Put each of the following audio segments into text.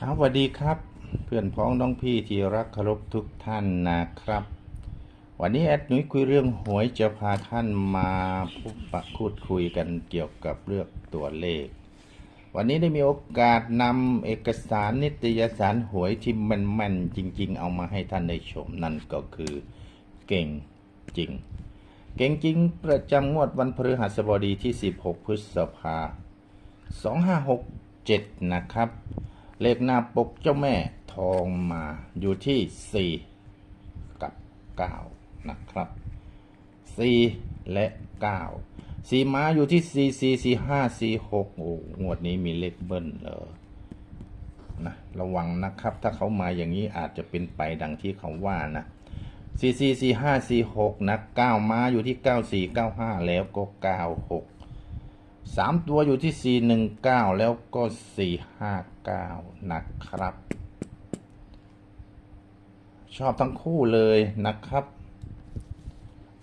ครับสวัสดีครับ เพื่อนพ้องน้องพี่ที่รักเคารพทุกท่านนะครับ วันนี้แอดนุ่ยคุยเรื่องหวยจะพาท่านมาพบปะพูดคุยกันเกี่ยวกับเรื่องตัวเลข วันนี้ได้มีโอกาสนำเอกสารนิตยสารหวยที่แม่นๆจริง ๆ เอามาให้ท่านได้ชมนั่นก็คือเก่งจริง เก่งจริงประจำงวดวันพฤหัสบดีที่ 16 พฤษภา2567 นะครับ เลขหน้าปกเจ้าแม่ทองมาอยู่ที่ 4 กับ 9 นะครับ 4 และ 9 สีม้าอยู่ที่ 4 4 4 5 4 6 โอ้งวดนี้มีเลขเบิ้ลเหรอนะระวังนะครับ ถ้าเขามาอย่างนี้อาจจะเป็นไปดังที่เขาว่านะสี่สี่สี่ห้าสี่หกนะเก้ามาอยู่ที่เก้าสี่เก้าห้าแล้วก็เก้าหก สามตัวอยู่ที่สี่หนึ่งเก้าแล้วก็สี่ห้าเก้านะครับ ชอบทั้งคู่เลยนะครับ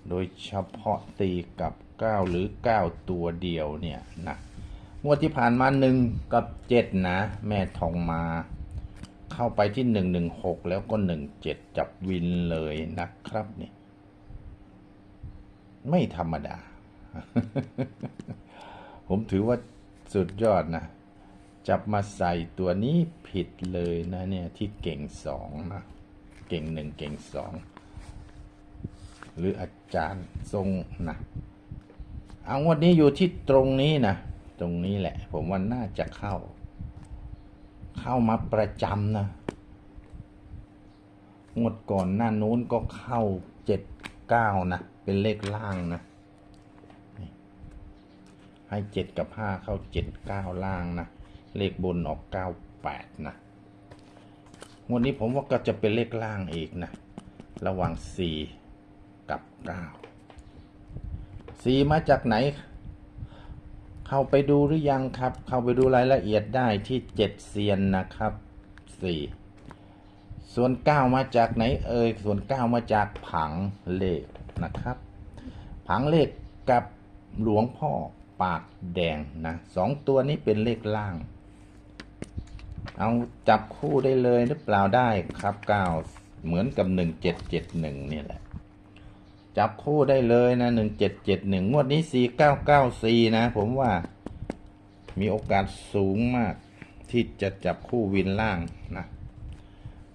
โดยเฉพาะตีกับเก้าหรือเก้าตัวเดียวเนี่ยนะงวดที่ผ่านมาหนึ่งกับเจ็ดนะ แม่ทองมา เข้าไปที่หนึ่งหนึ่งหกแล้วก็หนึ่งเจ็ดจับวินเลยนะครับนี่ไม่ธรรมดา ผมถือว่าสุดยอดนะ จับมาใส่ตัวนี้ผิดเลยนะเนี่ย ที่เก่งสองนะ เก่งหนึ่งเก่งสองหรืออาจารย์ทรงนะเอางวันนี้อยู่ที่ตรงนี้นะ ตรงนี้แหละ ผมว่าน่าจะเข้า เข้ามาประจำนะงวดก่อนหน้านู้นก็เข้าเจ็ดเก้านะ เป็นเลขล่างนะ ให้เจ็ดกับห้าเข้าเจ็ดเก้าล่างนะ เลขบนออกเก้าแปดนะงวดนี้ผมว่าก็จะเป็นเลขล่างอีกนะ ระหว่างสี่กับเก้าสี่มาจากไหน เข้าไปดูหรือยังครับ เข้าไปดูรายละเอียดได้ที่เจ็ดเซียนนะครับสี่ส่วนเก้ามาจากไหนเอ่ยส่วนเก้ามาจากผังเลขนะครับ ผังเลขกับหลวงพ่อ ปากแดงนะสองตัวนี้เป็นเลขล่าง เอาจับคู่ได้เลยหรือเปล่าได้ครับเก้าเหมือนกับหนึ่งเจ็ดเจ็ดหนึ่งนี่แหละ จับคู่ได้เลยนะหนึ่งเจ็ดเจ็ดหนึ่งงวดนี้สี่เก้าเก้าสี่นะ ผมว่ามีโอกาสสูงมากที่จะจับคู่วินล่างนะ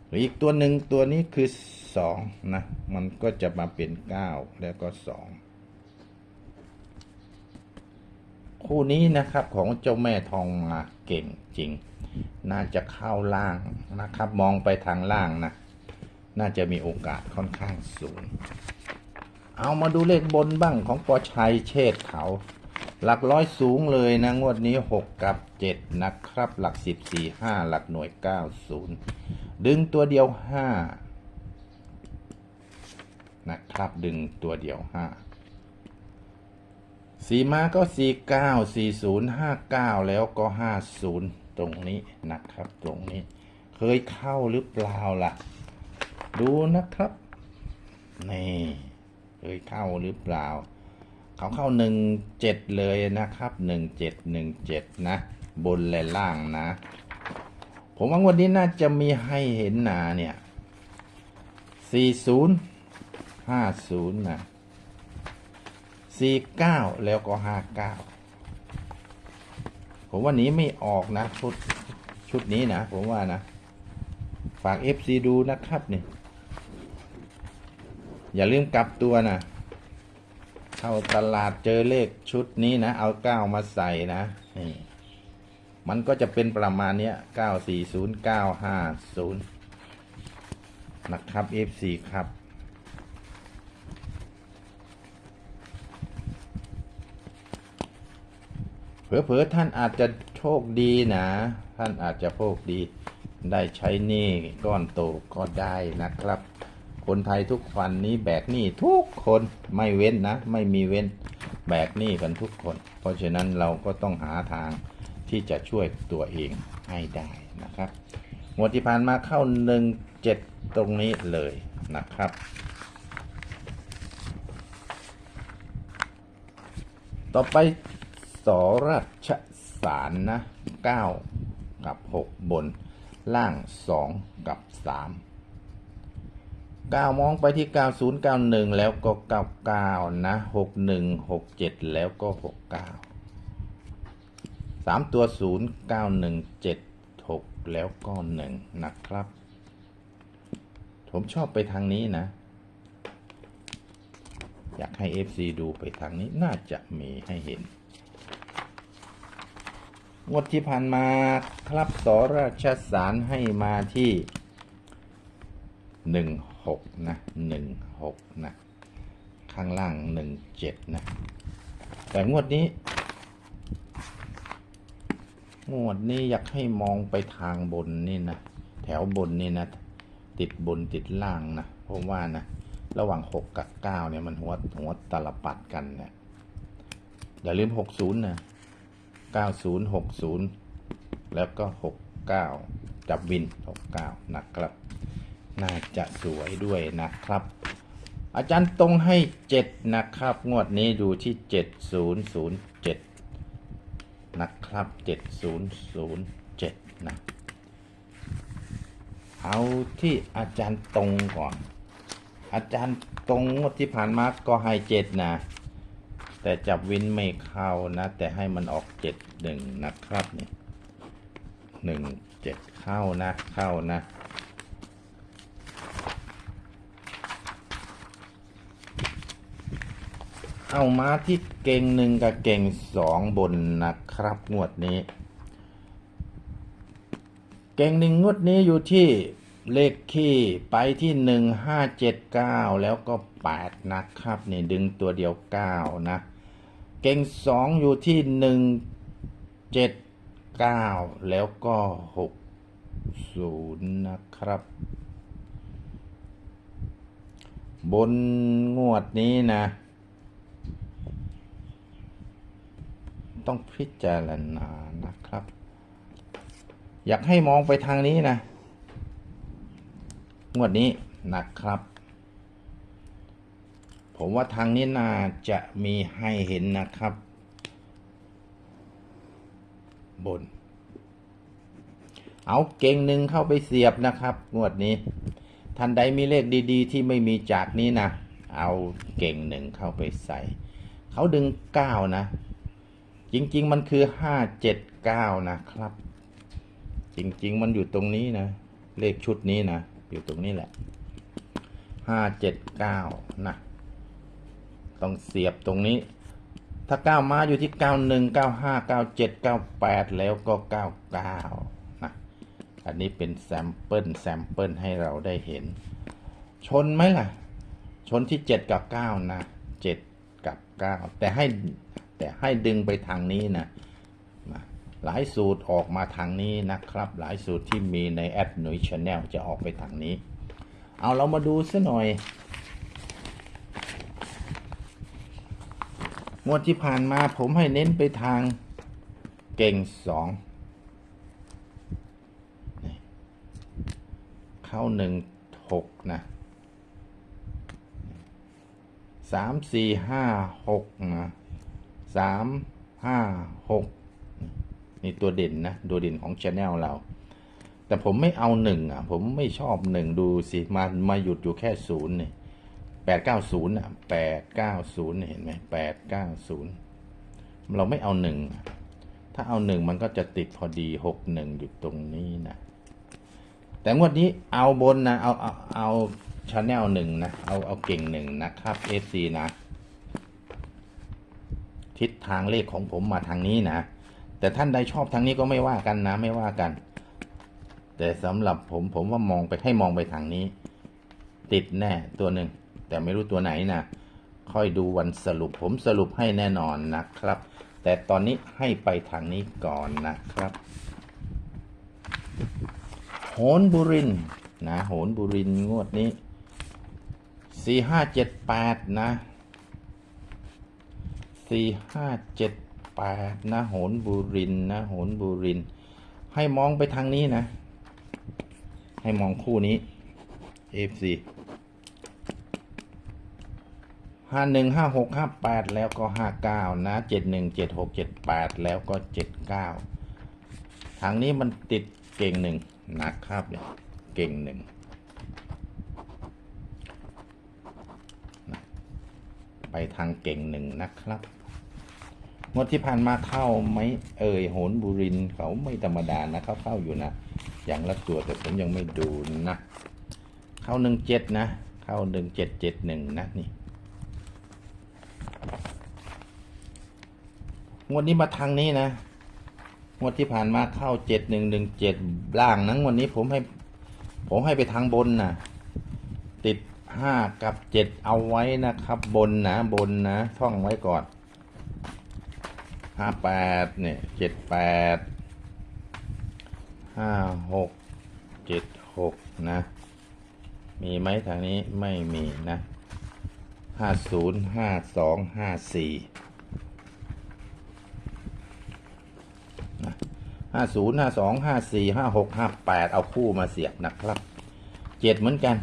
หรืออีกตัวหนึ่งตัวนี้คือสองนะ มันก็จะมาเป็นเก้าแล้วก็สอง คู่นี้นะครับของเจ้าแม่ทองมาเก่งจริง น่าจะเข้าล่างนะครับ มองไปทางล่างนะ น่าจะมีโอกาสค่อนข้างสูง เอามาดูเลขบนบ้างของปอชัยเชษเขา หลักร้อยสูงเลยนะ งวดนี้ 6 กับ 7 นะครับ หลัก 10 4 5 หลักหน่วย 90 ดึงตัวเดียว 5 นะครับ ดึงตัวเดียว 5 สีมาก็ 49 40 59 แล้วก็ 50 ตรงนี้นะครับ ตรงนี้ เคยเข้าหรือเปล่าล่ะ ดูนะครับ นี่ เคยเข้าหรือเปล่า เขาเข้าหนึ่งเจ็ดเลยนะครับหนึ่งเจ็ดหนึ่งเจ็ดนะ บนและล่างนะ ผมว่าวันนี้น่าจะมีให้เห็นหนาเนี่ยสี่ศูนย์ห้าศูนย์นะ สี่เก้าแล้วก็ห้าเก้าผมว่านี้ไม่ออกนะ ชุดชุดนี้นะ ผมว่านะ ฝาก FC ดูนะครับนี่ อย่าลืมกลับตัวนะ เข้าตลาดเจอเลขชุดนี้นะ เอาเก้ามาใส่นะนี่มันก็จะเป็นประมาณเนี้ยเก้าสี่ศูนย์เก้าห้าศูนย์นะครับ F4 ครับ เผลอๆท่านอาจจะโชคดีนะ ท่านอาจจะโชคดี ได้ใช้หนี้ก้อนโตก็ได้นะครับ คนไทยทุกวันนี้แบกหนี้ทุกคนไม่เว้นนะ ไม่มีเว้นแบกหนี้กันทุกคน เพราะฉะนั้นเราก็ต้องหาทางที่จะช่วยตัวเองให้ได้นะครับงวดที่ผ่านมาเข้าหนึ่งเจ็ดตรงนี้เลยนะครับต่อไป สราชสารนะ 9 กับ 6 บน ล่างสองกับสามเก้ามองไปที่เก้าศูนย์เก้าหนึ่งแล้วก็เก้าเก้านะหกหนึ่งหกเจ็ดแล้วก็หกเก้าสามตัวศูนย์เก้าหนึ่งเจ็ดหกแล้วก็หนึ่งนะครับ ผมชอบไปทางนี้นะอยากให้ FC ดูไปทางนี้น่าจะมีให้เห็น งวดที่ผ่านมาครับสราชสารให้มาที่หนึ่งหกนะหนึ่งหกนะข้างล่างหนึ่งเจ็ดนะ แต่งวดนี้ งวดนี้อยากให้มองไปทางบนนี่นะ แถวบนนี่นะ ติดบนติดล่างนะผมว่านะ ระหว่างหกกับเก้าเนี่ยมันหัวหัวตลปัดกันเนี่ยอย่าลืมหกศูนย์นะ 90 60 แล้วก็ 69จับวิน 69 นะครับ น่าจะสวยด้วยนะครับ อาจารย์ตรงให้ 7 นะครับ งวดนี้ดูที่ 7007 นะครับ 7007 นะ เอาที่อาจารย์ตรงก่อน อาจารย์ตรงงวดที่ผ่านมาก็ให้ 7 นะ แต่จับวินไม่เข้านะ แต่ให้มันออกเจ็ดหนึ่งนะครับนี่หนึ่งเจ็ดเข้านะเข้านะ เอามาที่เก่งหนึ่งกับเก่งสองบนนะครับงวดนี้ เก่งหนึ่งงวดนี้อยู่ที่เลขขี้ไปที่หนึ่งห้าเจ็ดเก้าแล้วก็แปดนะครับ นี่ดึงตัวเดียวเก้านะ เก่งสองอยู่ที่หนึ่งเจ็ดเก้าแล้วก็หกศูนย์นะครับ บนงวดนี้นะ ต้องพิจารณานะครับ อยากให้มองไปทางนี้นะ งวดนี้นะครับ ผมว่าทางนี้น่าจะมีให้เห็นนะครับ บน เอาเก่งหนึ่งเข้าไปเสียบนะครับ งวดนี้ท่านใดมีเลขดีๆ ที่ไม่มีจากนี้นะ เอาเก่งหนึ่งเข้าไปใส่ เขาดึงเก้านะ จริง ๆ มันคือห้าเจ็ดเก้านะครับ จริง ๆ มันอยู่ตรงนี้นะ เลขชุดนี้นะ อยู่ตรงนี้แหละห้าเจ็ดเก้านะ ต้องเสียบตรงนี้ ถ้าเก้ามาอยู่ที่เก้าหนึ่งเก้าห้าเก้าเจ็ดเก้าแปดแล้วก็เก้าเก้านะ อันนี้เป็นแซมเปิลแซมเปิลให้เราได้เห็น ชนไหมล่ะ ชนที่เจ็ดกับเก้านะเจ็ดกับเก้าแต่ให้แต่ให้ดึงไปทางนี้นะนะหลายสูตรออกมาทางนี้นะครับ หลายสูตรที่มีในแอดหนุ่ยชาแนลจะออกไปทางนี้ เอาเรามาดูซะหน่อย งวดที่ผ่านมาผมให้เน้นไปทางเก่งสองเข้าหนึ่งหกนะสามสี่ห้าหกนะสามห้าหกนี่ตัวเด่นนะ ตัวเด่นของช anel เรา แต่ผมไม่เอาหนึ่งอะ ผมไม่ชอบหนึ่งดูสิ มามาหยุดอยู่แค่ศูนย์เนี่ย แปดเก้าศูนย์อะแปดเก้าศูนย์เห็นไหมแปดเก้าศูนย์เราไม่เอาหนึ่งถ้าเอาหนึ่งมันก็จะติดพอดีหกหนึ่งอยู่ตรงนี้นะแต่งวดนี้เอาบนนะเอาเอาเอาชาแนลหนึ่งนะเอาเอาเก่งหนึ่งนะครับ FC นะ ทิศทางเลขของผมมาทางนี้นะ แต่ท่านใดชอบทางนี้ก็ไม่ว่ากันนะ ไม่ว่ากัน แต่สำหรับผมผมว่ามองไปให้มองไปทางนี้ ติดแน่ตัวหนึ่ง แต่ไม่รู้ตัวไหนนะค่อยดูวันสรุปผมสรุปให้แน่นอนนะครับ แต่ตอนนี้ให้ไปทางนี้ก่อนนะครับโหนบุรินนะโหนบุรินงวดนี้สี่ห้าเจ็ดแปดนะสี่ห้าเจ็ดแปดนะโหนบุรินนะโหนบุริน ให้มองไปทางนี้นะ ให้มองคู่นี้ FC ห้าหนึ่งห้าหกห้าแปดแล้วก็ห้าเก้านะเจ็ดหนึ่งเจ็ดหกเจ็ดแปดแล้วก็เจ็ดเก้าทางนี้มันติดเก่งหนึ่งนะครับเนี่ยเก่งหนึ่งไปทางเก่งหนึ่งนะครับงวดที่ผ่านมาเข้าไหมเอ่ยโหนบุรินเขาไม่ธรรมดานะเขาเข้าอยู่นะ อย่างละตัวแต่ผมยังไม่ดูนะ เข้าหนึ่งเจ็ดนะ เข้าหนึ่งเจ็ดเจ็ดหนึ่งนะนี่ งวดนี้มาทางนี้นะ งวดที่ผ่านมาเข้าเจ็ดหนึ่งหนึ่งเจ็ดล่างนะงวดนี้ผมให้ ผมให้ไปทางบนนะติดห้ากับเจ็ดเอาไว้นะครับ บนนะบนนะท่องไว้ก่อนห้าแปดเนี่ยเจ็ดแปดห้าหกเจ็ดหกนะ มีไหมทางนี้ไม่มีนะห้าศูนย์ห้าสองห้าสี่ ห้าศูนย์ห้าสองห้าสี่ห้าหกห้าแปดเอาคู่มาเสียบนะครับเจ็ดเหมือนกัน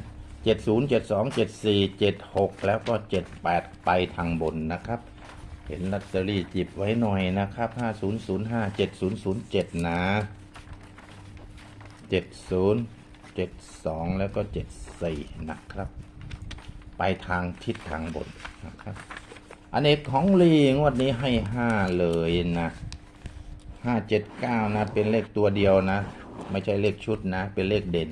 เจ็ดศูนย์เจ็ดสองเจ็ดสี่เจ็ดหกแล้วก็เจ็ดแปดไปทางบนนะครับ เห็นลอตเตอรี่จิบไว้หน่อยนะครับห้าศูนย์ศูนย์ห้าเจ็ดศูนย์ศูนย์เจ็ดนะเจ็ดศูนย์เจ็ดสองแล้วก็เจ็ดสี่นะครับ ไปทางทิศทางบนนะครับอันเอกของลีงวดนี้ให้ห้าเลยนะ ห้าเจ็ดเก้านะ เป็นเลขตัวเดียวนะ ไม่ใช่เลขชุดนะ เป็นเลขเด่น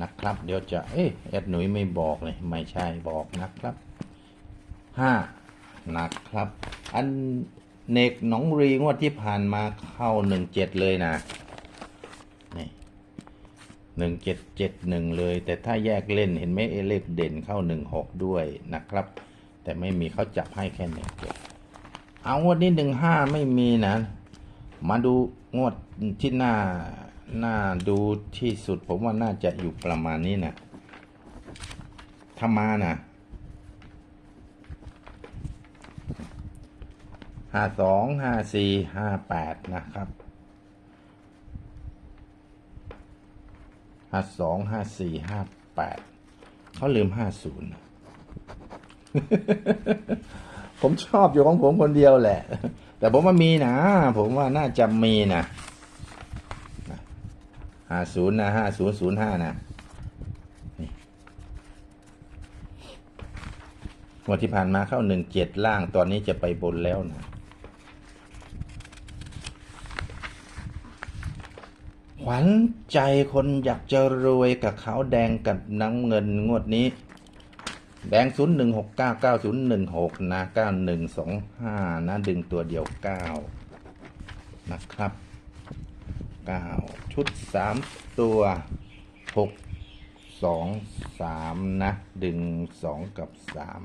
นะครับ เดี๋ยวจะ เอ๊ะแอดหนุ่ยไม่บอกเลย ไม่ใช่บอกนะครับห้านะครับ อันเนกหนองรีงวดที่ผ่านมาเข้าหนึ่งเจ็ดเลยนะนี่หนึ่งเจ็ดเจ็ดหนึ่งเลย แต่ถ้าแยกเล่นเห็นไหมเอเลขเด่นเข้าหนึ่งหกด้วยนะครับ แต่ไม่มีเขาจับให้แค่หนึ่งเจ็ดเอางวดนี้หนึ่งห้าไม่มีนะ มาดูงวดที่หน้าหน้าดูที่สุด ผมว่าน่าจะอยู่ประมาณนี้นะถ้ามานะห้าสองห้าสี่ห้าแปดนะครับห้าสองห้าสี่ห้าแปดเขาลืมห้าศูนย์ผมชอบอยู่ของผมคนเดียวแหละ แต่ผมว่ามีนะ ผมว่าน่าจะมีนะห้าศูนย์นะห้าศูนย์ศูนย์ห้านะวันที่ผ่านมาเข้าหนึ่งเจ็ดล่างตอนนี้จะไปบนแล้วนะขวัญใจคนอยากจะรวยกับขาวแดงกับน้ำเงินงวดนี้ แดงศูนย์หนึ่งหกเก้าเก้าศูนย์หนึ่งหกนะเก้าหนึ่งสองห้านะดึงตัวเดียวเก้านะครับเก้าชุดสามตัวหกสองสามนะ ดึงสองกับสาม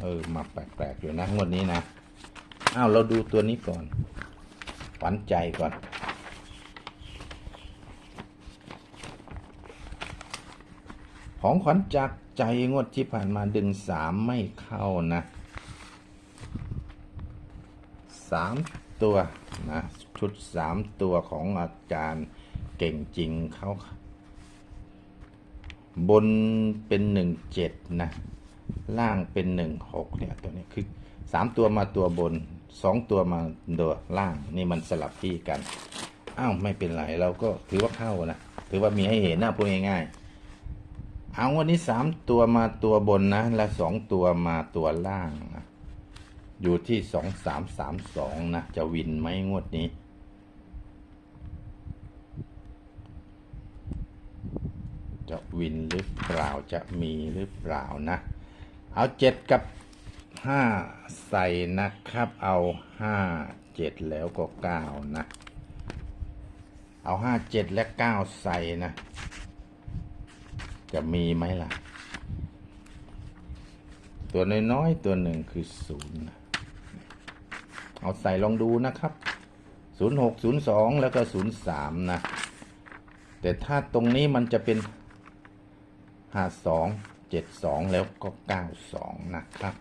เออ มาแปลกๆอยู่นะงวดนี้นะ อ้าว เราดูตัวนี้ก่อนขวัญใจก่อน ของขวัญจากใจงวดที่ผ่านมาดึงสามไม่เข้านะสามตัวนะชุดสามตัวของอาจารย์เก่งจริงเขาบนเป็นหนึ่งเจ็ดนะล่างเป็นหนึ่งหกเนี่ยตัวนี้คือสามตัวมาตัวบนสองตัวมาตัวล่างนี่มันสลับที่กัน อ้าว ไม่เป็นไรเราก็ถือว่าเข้านะ ถือว่ามีให้เห็นนะพูดง่ายๆ เอาวันนี้สามตัวมาตัวบนนะ และสองตัวมาตัวล่างนะ อยู่ที่สองสามสามสองนะ จะวินไหมงวดนี้ จะวินหรือเปล่าจะมีหรือเปล่านะ เอาเจ็ดกับห้าใส่นะครับ เอาห้าเจ็ดแล้วก็เก้านะ เอาห้าเจ็ดและเก้าใส่นะ จะมีไหมล่ะ ตัวน้อยๆตัวหนึ่งคือศูนย์เอาใส่ลองดูนะครับศูนย์หกศูนย์สองแล้วก็ศูนย์สามนะ แต่ถ้าตรงนี้มันจะเป็นห้าสองเจ็ดสองแล้วก็เก้าสองนะครับ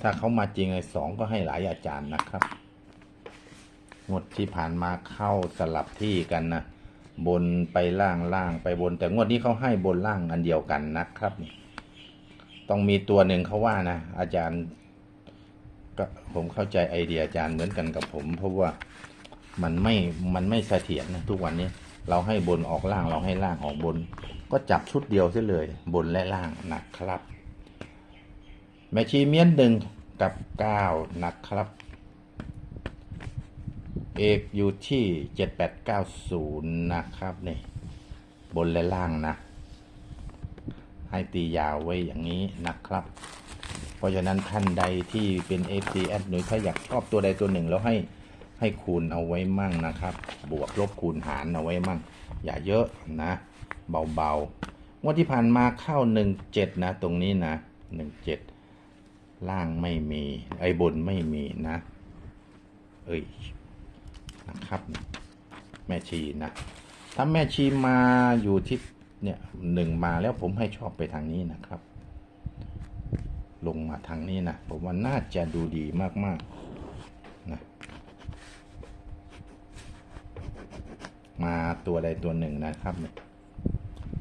ถ้าเขามาจริงไอ้สองก็ให้หลายอาจารย์นะครับงวดที่ผ่านมาเข้าสลับที่กันนะ บนไปล่างล่างไปบน แต่งวดนี้เขาให้บนล่างอันเดียวกันนะครับต้องมีตัวหนึ่งเขาว่านะ อาจารย์ก็ผมเข้าใจไอเดียอาจารย์เหมือนกันกับผม เพราะว่ามันไม่มันไม่เสถียรนะทุกวันนี้เราให้บนออกล่างเราให้ล่างออกบน ก็จับชุดเดียวเสียเลย บนและล่างนะครับ แมชชีเมียนหนึ่งกับเก้านะครับ เอกอยู่ที่เจ็ดแปดเก้าศูนย์นะครับนี่บนและล่างนะ ให้ตียาวไว้อย่างนี้นะครับ เพราะฉะนั้นท่านใดที่เป็น FC แอดหนุยถ้าอยากชอบตัวใดตัวหนึ่งแล้วให้ให้คูณเอาไว้มั่งนะครับ บวกลบคูณหารเอาไว้มั่ง อย่าเยอะนะ เบาๆงวดที่ผ่านมาเข้า 17 นะ ตรงนี้นะ 17 ล่างไม่มี ไอ้บนไม่มีนะ เอ้ย นะครับ แม่ชีนะถ้าแม่ชีมาอยู่ที่เนี่ยหนึ่งมาแล้วผมให้ชอบไปทางนี้นะครับ ลงมาทางนี้นะผมว่าน่าจะดูดีมากๆนะมาตัวใดตัวหนึ่งนะครับเนี่ย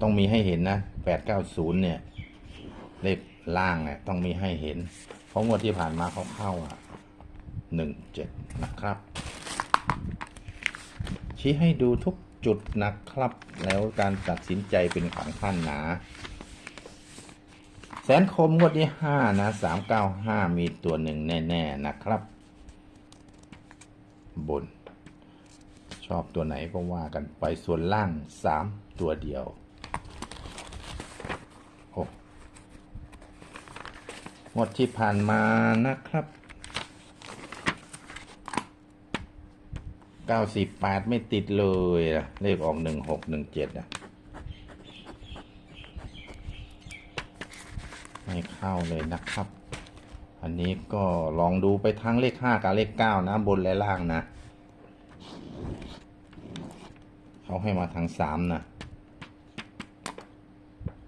ต้องมีให้เห็นนะแปดเก้าศูนย์เนี่ย เลขล่างเนี่ยต้องมีให้เห็น เพราะงวดที่ผ่านมาเขาเข้าอะหนึ่งเจ็ดนะครับ ชี้ให้ดูทุกจุดนะครับ แล้วการตัดสินใจเป็นของท่านนะแสนคมงวดที่ห้านะสามเก้าห้ามีตัวหนึ่งแน่ๆนะครับ บน ชอบตัวไหนก็ว่ากันไปส่วนล่างสามตัวเดียวโอ้งวดที่ผ่านมานะครับ เก้าสิบแปดไม่ติดเลยนะเลขออกหนึ่งหกหนึ่งเจ็ดนะไม่เข้าเลยนะครับ อันนี้ก็ลองดูไปทั้งเลขห้ากับเลขเก้านะ บนและล่างนะเขาให้มาทางสามนะ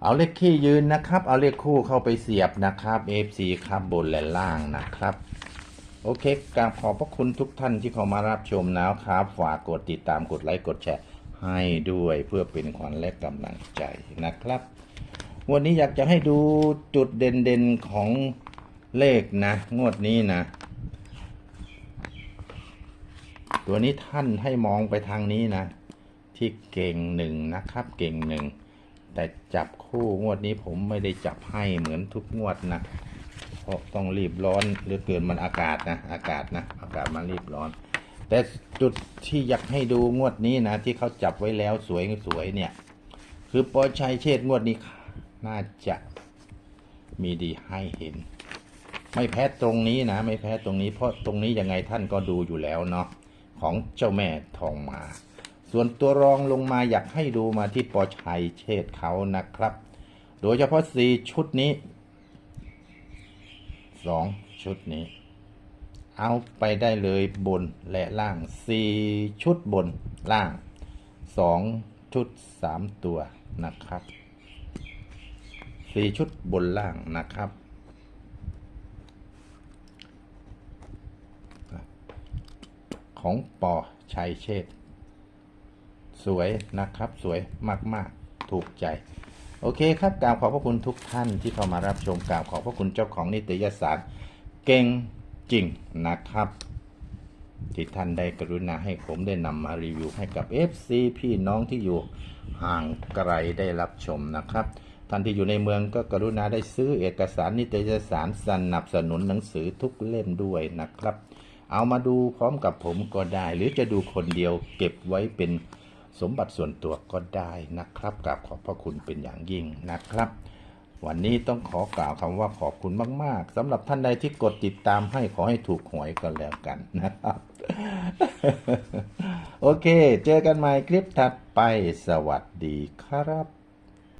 เอาเลขขี้ยืนนะครับ เอาเลขคู่เข้าไปเสียบนะครับ FC ครับบนและล่างนะครับ โอเคกราบขอบพระคุณทุกท่านที่เข้ามารับชมนะครับ ฝากกดติดตามกดไลค์กดแชร์ให้ด้วยเพื่อเป็นขวัญและกำลังใจนะครับ วันนี้อยากจะให้ดูจุดเด่นๆของเลขนะ งวดนี้นะ ตัวนี้ท่านให้มองไปทางนี้นะ ที่เก่งหนึ่งนะครับ เก่งหนึ่งแต่จับคู่งวดนี้ผมไม่ได้จับให้เหมือนทุกงวดนะ เพราะต้องรีบร้อนหรือเกินมันอากาศนะอากาศนะอากาศมันรีบร้อน แต่จุดที่อยากให้ดูงวดนี้นะที่เขาจับไว้แล้วสวยสวยๆเนี่ย คือปอชัยเชษงวดนี้น่าจะมีดีให้เห็น ไม่แพ้ตรงนี้นะ ไม่แพ้ตรงนี้ เพราะตรงนี้ยังไงท่านก็ดูอยู่แล้วเนาะของเจ้าแม่ทองมา ส่วนตัวรองลงมาอยากให้ดูมาที่ปอชัยเชษเขานะครับ โดยเฉพาะสีชุดนี้ สองชุดนี้ เอาไปได้เลยบนและล่างสี่ชุดบนล่างสองชุดสามตัวนะครับสี่ชุดบนล่างนะครับ ของปอชัยเชษสวยนะครับสวยมาก ๆ ถูกใจ โอเคครับกราบขอบพระคุณทุกท่านที่เข้ามารับชมกราบขอบพระคุณเจ้าของนิตยสารเก่งจริงนะครับ ที่ท่านได้กรุณาให้ผมได้นำมารีวิวให้กับ FC พี่น้องที่อยู่ห่างไกลได้รับชมนะครับ ท่านที่อยู่ในเมืองก็กรุณาได้ซื้อเอกสารนิตยสารสนับสนุนหนังสือทุกเล่มด้วยนะครับ เอามาดูพร้อมกับผมก็ได้ หรือจะดูคนเดียวเก็บไว้เป็น สมบัติส่วนตัวก็ได้นะครับกราบขอบพระคุณเป็นอย่างยิ่งนะครับ วันนี้ต้องขอกล่าวคำว่าขอบคุณมาก ๆสำหรับท่านใดที่กดติดตามให้ขอให้ถูกหวยก็แล้วกันนะครับ โอเค เจอกันใหม่คลิปถัดไปสวัสดีครับ